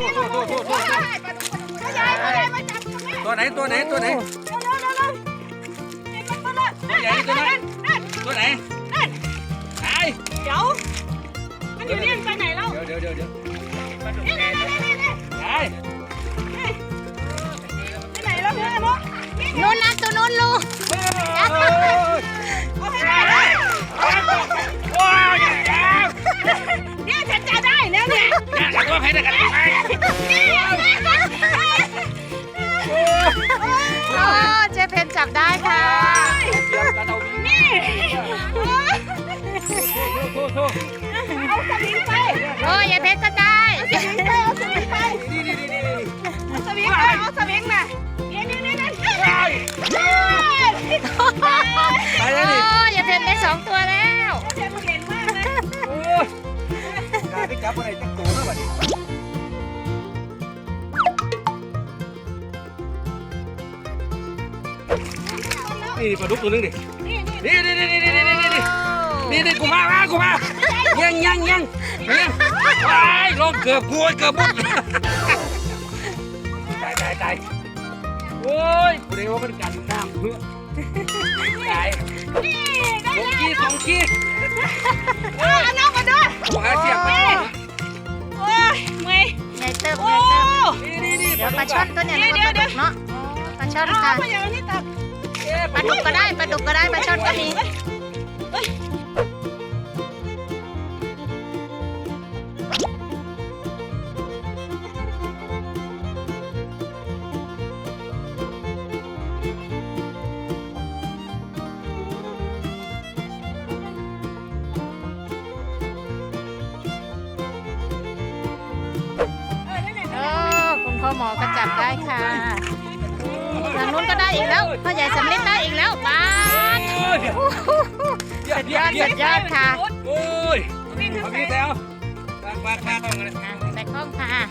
ตัวไหนตัวไหนตัวไหนเร็วเร็วเร็วเร็วเห็นมันมาเลยตัวใหญ่ตัวไหนตัวไหนไอ้เดี๋ยวมันอยู่นี่มันไปไหนแล้วเดี๋ยวเดี๋ยวเดี๋ยวเดี๋ยวปลาดุกนี่แดนี่งนี่นี่นี่ไปไหนแล้วเนี่ยเนาะนี่นู้นนะตัวนู้นลูกเอาให้ได้เลยว้าวอย่าอย่าเนี่ยฉันจะได้แล้วเนี่ยอย่าขัดว่าใครได้กัน Go! นี่ปลาดุกตัวนึงดิ นี่นี่นี่นี่นี่นี่นี่นี่นี่นี่นี่กูมามากูมายังยังยังยังไอ้ลงเกือบกูเกือบบุดตายตายตายโอ้ยกูได้ว่ามันกันน้ำเพื่อตายนี่ได้สองแล้วขี้สองขี้เอาน้องมาด้วยกูหาเสียบมาโอ้ยเมื่อยยายเติบโอ้ยายเติบนี่นี่นี่เดี๋ยวปลาช่อนตัวเนี่ยมันก็ปลาดุกเนาะโอ้ ปลาช่อนเอาค่ะพ่อใหญ่วันนี้ตัดปลาดุกก็ได้ปลาดุกก็ได้ปลาช่อนก็มีเออได้ไหนโอ้คุณพ่อหมอก็จับได้ค่ะ ทางนู้นก็ได้อีกแล้วพ่อใหญ่สำลิดได้อีกแล้วปลาดสุดยอดสุดยอดค่ะโอ้ยวิ่งขึ้นเอาไปพี่แถวปากปากปากต้องเลยอะใส่กล้องค่ะ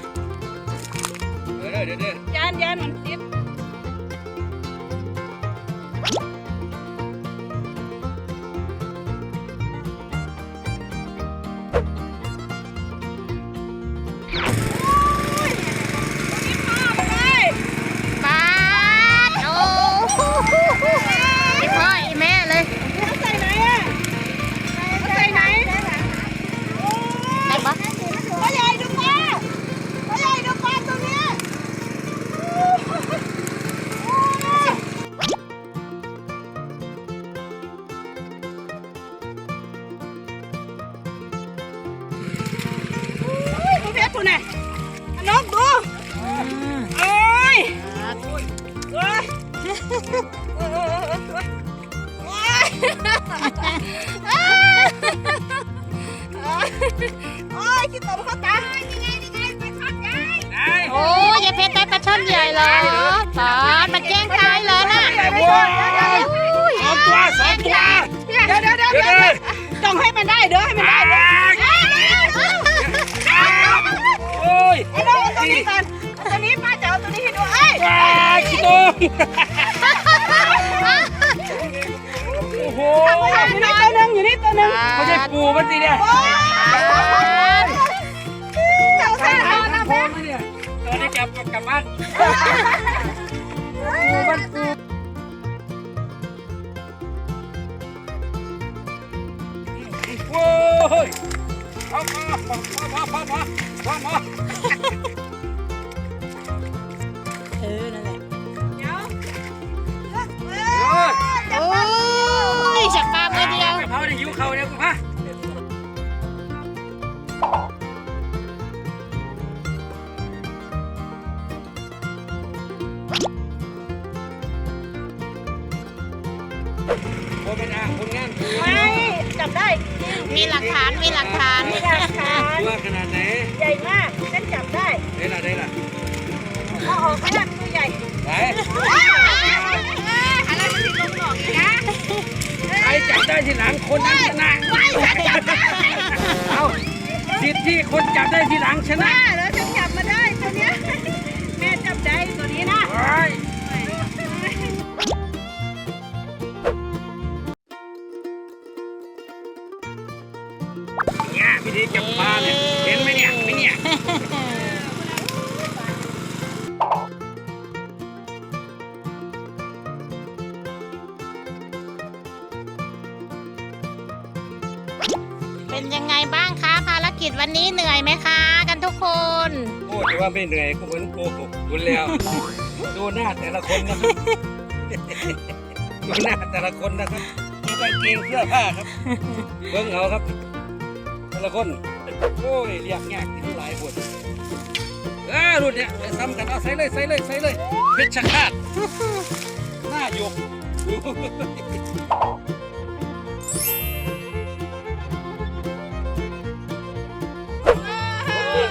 เดี๋ยวเดี๋ยวเดี๋ยวยานยานมันติด อ้ยคิดตบเขาตายยังไงยังไงไปทอดยายได้โอ้ยายเพชรได้ปลาช่อนใหญ่เหรอปลาดมันแกล้งตายเลยน่ะสองตัวสองตัวเดี๋ยวเดี๋ยวเดี๋ยวเดี๋ยวเดี๋ยวเดี๋ยวต้องให้มันได้เด้อให้มันได้เด้อโอ้ยไอ้น้องเอาตัวนี้ก่อนเอาตัวนี้ป้าจะเอาตัวนี้ให้ดูเอ้ยว้ายขี้โตโอ้โหอยู่นี่ตัวหนึงอยู่นี่ตัวหนึงไม่ใช่ปูมันสิเนี่ย จับมันกลับบ้านบ้านกูโว้ยพอพอพอพอพอพอพอ มีหลักฐาน มีหลักฐาน มีหลักฐานตัวขนาดไหน ใหญ่มากฉันจับได้ได้ละได้ละเอาออกขนาดตัวใหญ่ไหนอะไรมันติดลมหลอกอีกนะใครจับได้ทีหลังคนนั้นชนะเอาสิทธิ์ที่คนจับได้ทีหลังชนะบ้าแล้วฉันจับมาได้ตัวเนี้ย จับปลาเนี่ย เห็นไหมเนี่ยไม่เนี่ยเป็นยังไงบ้างคะภารกิจวันนี้เหนื่อยไหมคะ กันทุกคน โอ้แต่ว่าไม่เหนื่อยก็เหมือนโกหกคุณแล้ว ดูหน้าแต่ละคนนะครับดูหน้าแต่ละคนนะครับดูกางเกงเสื้อผ้าครับเบิ้งเอาครับ ละคนโอ้ยเรียกยากที่หลายคนเออรุ่นเนี้ยไปซ้ำกันเอาใส่เลยใส่เลยใส่เลยเพชรฆาตหน้าหยก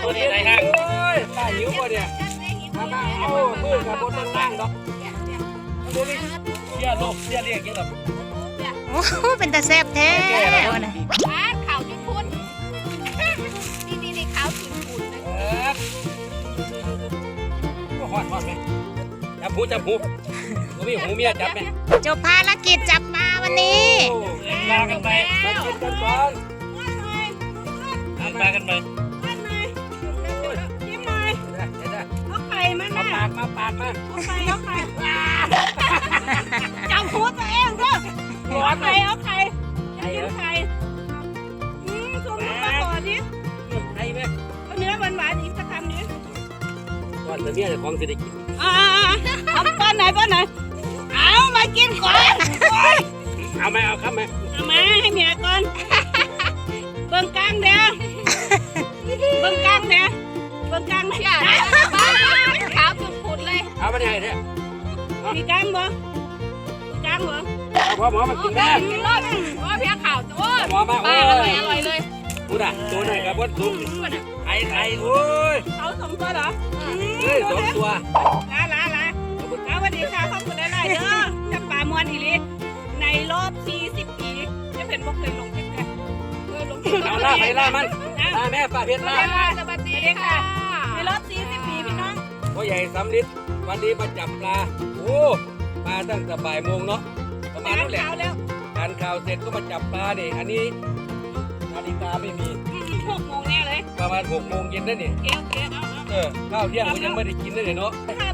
ตัวนี้ไหนฮะโอ้ยป้าหิวป่ะเนี่ยมามาเอามือกับบนล่างๆดอกดูนี่เสียโลกเสียเรียกเยอะดอกโอ้โหเป็นตาแซ่บแท้วันนี้ หูจับหูตัวนี้หูเมียจับไหมจบภารกิจจับปลาวันนี้โอ้ลากันไปมากินกันก่อนมากันไปบ้านไหนยิ้มหน่อยได้ได้ได้เอาไข่มาเอาน่ะปากมาปากมาเอาไข่เอาไข่จับหัวตัวเองเด้อเอาไข่เอาไข่อยากกินไข่อืมส่งลูกมาก่อนดิไทยไหมเอาเนื้อหวานๆอีกสักคำนี้ก่อนแต่เมียจะของเศรษฐกิจอ่าๆ เอาป้อนไหนป้อนไหนเอามากินก่อนโอ๊ยเอาไหมเอาครับไหมเอามาให้เมียก่อนเบิ่งกลางเด้อเบิ่งกลางเด้อเบิ่งกลางเด้อขาวจุดขุดเลยเอาไปไหนเนี่ยมีกลางบ่มีกลางบ่เอาพ่อหมอมากินแม่กินรอดโอ้ยเพียขาวโอ้ยหมอมาปลาโอ้อร่อยยอร่อยเลยพูดอะตัวไหนกับบดสูงไข่ไข่โอ้ยเขาสองตัวเหรอเฮ้ยสองตัวลาลาลาเอาสวัสดี ค่ะขอบคุณหลายๆเด้อจับปลามวนอีหลีในรอบ40ปีจะเป็นบ่เคยลงจักกันเคยลงเอาล่าไปล่ามันล่าแม่ป้าเพชรล่าสวัสดีค่ะ ในรอบ40ปีพี่น้องพ่อใหญ่สำลิดวันนี้มาจับปลา โอ้มาตั้งแต่บ่ายโมงเนาะประมาณนั้นแหละขาวแล้วทานข้าวเสร็จก็มาจับปลาเนี่ยอันนี้นาฬิกาไม่มีหกโมงแน่เลย ประมาณหกโมงเย็นนั่นนี่โอเคโอเคเอาเอาเออข้าวเที่ยงก็ยังไม่ได้กินเลยเนาะค่ะ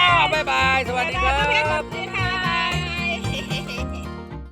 บ๊ายบายอ้าวบ๊ายบาย สวัสดีครับ